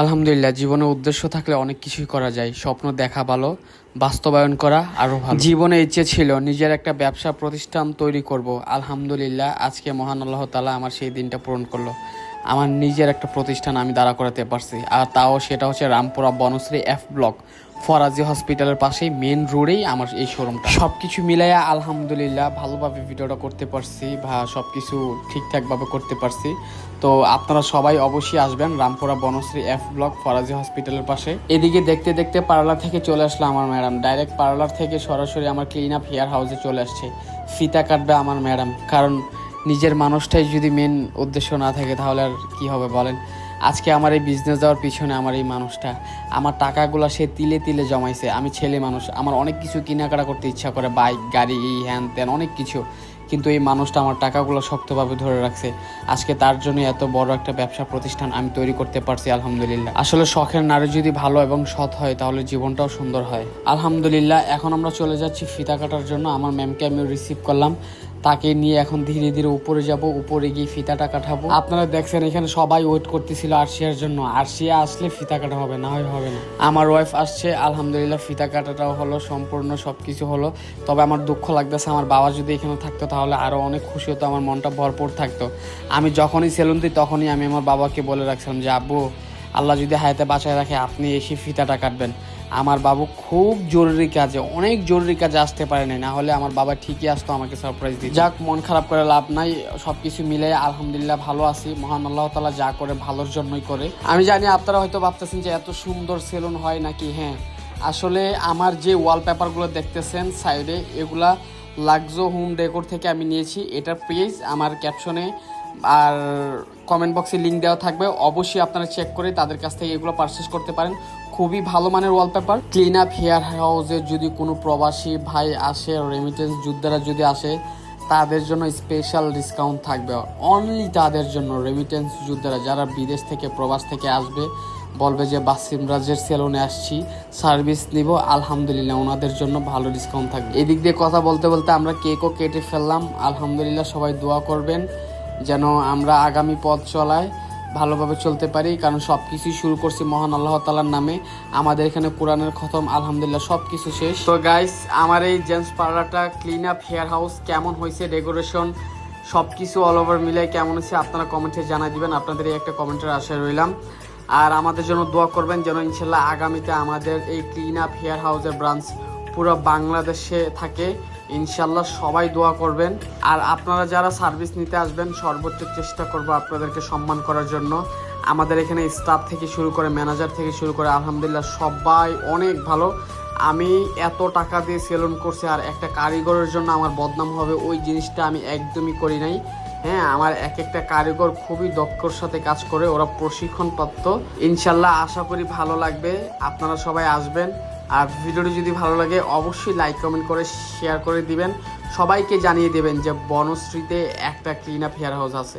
আলহামদুলিল্লাহ, জীবনে উদ্দেশ্য থাকলে অনেক কিছুই করা যায়। স্বপ্ন দেখা ভালো, বাস্তবায়ন করা আরও ভালো। জীবনে ইচ্ছে ছিল নিজের একটা ব্যবসা প্রতিষ্ঠান তৈরি করব। আলহামদুলিল্লাহ, আজকে মহান আল্লাহ তালা আমার সেই দিনটা পূরণ করল। আমার নিজের একটা প্রতিষ্ঠান আমি দাঁড়া করাতে পারছি। আর তাও সেটা হচ্ছে রামপুরা বনশ্রী এফ ব্লক ফরাজি হসপিটালের পাশেই মেন রোডেই আমার এই শোরুমটা সব কিছু মিলাইয়া আলহামদুলিল্লাহ ভালোভাবে ভিডিওটা করতে পারছি বা সব কিছু ঠিকঠাকভাবে করতে পারছি। তো আপনারা সবাই অবশ্যই আসবেন রামপুরা বনশ্রী এফ ব্লক ফরাজি হসপিটালের পাশে। এদিকে দেখতে দেখতে পার্লার থেকে চলে আসলো আমার ম্যাডাম। ডাইরেক্ট পার্লার থেকে সরাসরি আমার ক্লিন আপ হেয়ার হাউসে চলে আসছে। ফিতা কাটবে আমার ম্যাডাম। কারণ নিজের মানুষটাই যদি মেন উদ্দেশ্য না থাকে তাহলে আর কী হবে বলেন? আজকে আমার এই বিজনেস দেওয়ার পিছনে আমার এই মানুষটা। আমার টাকাগুলো সে তিলে তিলে জমাইছে। আমি ছেলে মানুষ। আমার অনেক কিছু কেনাকাটা করতে ইচ্ছা করে। বাইক, গাড়ি এই হ্যান ত্যান অনেক কিছু। কিন্তু এই মানুষটা আমার টাকাগুলো শক্তভাবে ধরে রাখছে। আজকে তার জন্য এত বড় একটা ব্যবসা প্রতিষ্ঠান আমি তৈরি করতে পারছি, আলহামদুলিল্লাহ। আসলে শখের নারী যদি ভালো এবং সৎ হয়, তাহলে জীবনটাও সুন্দর হয়। আলহামদুলিল্লাহ, এখন আমরা চলে যাচ্ছি ফিতা কাটার জন্য। আমার ম্যামকে আমি রিসিভ করলাম। তাকে নিয়ে এখন ধীরে ধীরে উপরে যাব, উপরে গিয়ে ফিতাটা কাটাবো। আপনারা দেখছেন, এখানে সবাই ওয়েট করতেছিল আরশিয়ার জন্য। আরশিয়া আসলে ফিতা কাটা হবে না, হয় হবে না। আমার ওয়াইফ আসছে, আলহামদুলিল্লাহ ফিতা কাটাটাও হলো, সম্পূর্ণ সব কিছু হলো। তবে আমার দুঃখ লাগতেছে, আমার বাবা যদি এখানে থাকতো, তাহলে আরও অনেক খুশি হতো, আমার মনটা ভরপুর থাকতো। আমি যখনই সেলুন দিই, তখনই আমি আমার বাবাকে বলে রাখছিলাম যে, আব্বু, আল্লাহ যদি হায়াতে বাঁচায় রাখে, আপনি এসে ফিতাটা কাটবেন। আমার বাবু খুব জরুরি কাজে, অনেক জরুরি কাজে আসতে পারে নাই না হলে আমার বাবা ঠিকই আসতো, আমাকে সারপ্রাইজ দিতে। যাক, মন খারাপ করে লাভ নাই সব কিছু মিলে আলহামদুলিল্লাহ ভালো আছি। মহান আল্লাহ তালা যা করে ভালোর জন্যই করে। আমি জানি আপনারা হয়তো ভাবতেছেন যে এত সুন্দর সেলুন হয় নাকি? হ্যাঁ আসলে আমার যে ওয়ালপেপারগুলো দেখতেছেন সাইডে এগুলা লাক্সো হোম ডেকোর থেকে আমি নিয়েছি। এটার পেজ আমার ক্যাপশনে আর কমেন্ট বক্সে লিঙ্ক দেওয়া থাকবে। অবশ্যই আপনারা চেক করে তাদের কাছ থেকে এগুলো পারচেস করতে পারেন। খুবই ভালো মানের ওয়ালপেপার ক্লিন আপ হেয়ার হাউসে যদি কোনো প্রবাসী ভাই আসে রেমিটেন্স যোদ্ধারা যদি আসে, তাদের জন্য স্পেশাল ডিসকাউন্ট থাকবে। অনলি তাদের জন্য রেমিটেন্স যোদ্ধারা, যারা বিদেশ থেকে, প্রবাস থেকে আসবে, বলবে যে বাসিম রাজের সেলুনে আসছি সার্ভিস নিব, আলহামদুলিল্লাহ। ওনাদের জন্য ভালো ডিসকাউন্ট থাকবে। এদিক দিয়ে কথা বলতে বলতে আমরা কেকও কেটে ফেললাম। আলহামদুলিল্লাহ সবাই দোয়া করবেন, যেন আমরা আগামী পথ চলায় ভালোভাবে চলতে পারি, কারণ সব কিছুই শুরু করছি মহান আল্লাহ তালার নামে। আমাদের এখানে কোরআনের খতম, আলহামদুলিল্লাহ সব কিছু শেষ। তো গাইস আমার এই জেন্টস পার্লারটা ক্লিন আপ হেয়ার হাউস কেমন হয়েছে ডেকোরেশন সব কিছু অল ওভার মিলে কেমন হয়েছে আপনারা কমেন্টে জানাই দিবেন, আপনাদের এই একটা কমেন্টের আশায় রইলাম। আর আমাদের জন্য দোয়া করবেন যেন ইনশাল্লাহ আগামীতে আমাদের এই ক্লিন আপ হেয়ার হাউসের ব্রাঞ্চ পুরো বাংলাদেশে থাকে। ইনশাল্লাহ সবাই দোয়া করবেন। আর আপনারা যারা সার্ভিস নিতে আসবেন, সর্বোচ্চ চেষ্টা করব আপনাদেরকে সম্মান করার জন্য। আমাদের এখানে স্টাফ থেকে শুরু করে ম্যানেজার থেকে শুরু করে আলহামদুলিল্লাহ সবাই অনেক ভালো। আমি এত টাকা দিয়ে সেলুন করছি আর একটা কারিগরের জন্য আমার বদনাম হবে, ওই জিনিসটা আমি একদমই করি নাই। হ্যাঁ আমার এক একটা কারিগর খুবই দক্ষর সাথে কাজ করে, ওরা প্রশিক্ষণপ্রাপ্ত। ইনশাল্লাহ আশা করি ভালো লাগবে। আপনারা সবাই আসবেন। আর ভিডিওটি যদি ভালো লাগে, অবশ্যই লাইক কমেন্ট করে শেয়ার করে দিবেন। সবাইকে জানিয়ে দেবেন যে বনশ্রীতে একটা ক্লিন আপ হেয়ার হাউস আছে।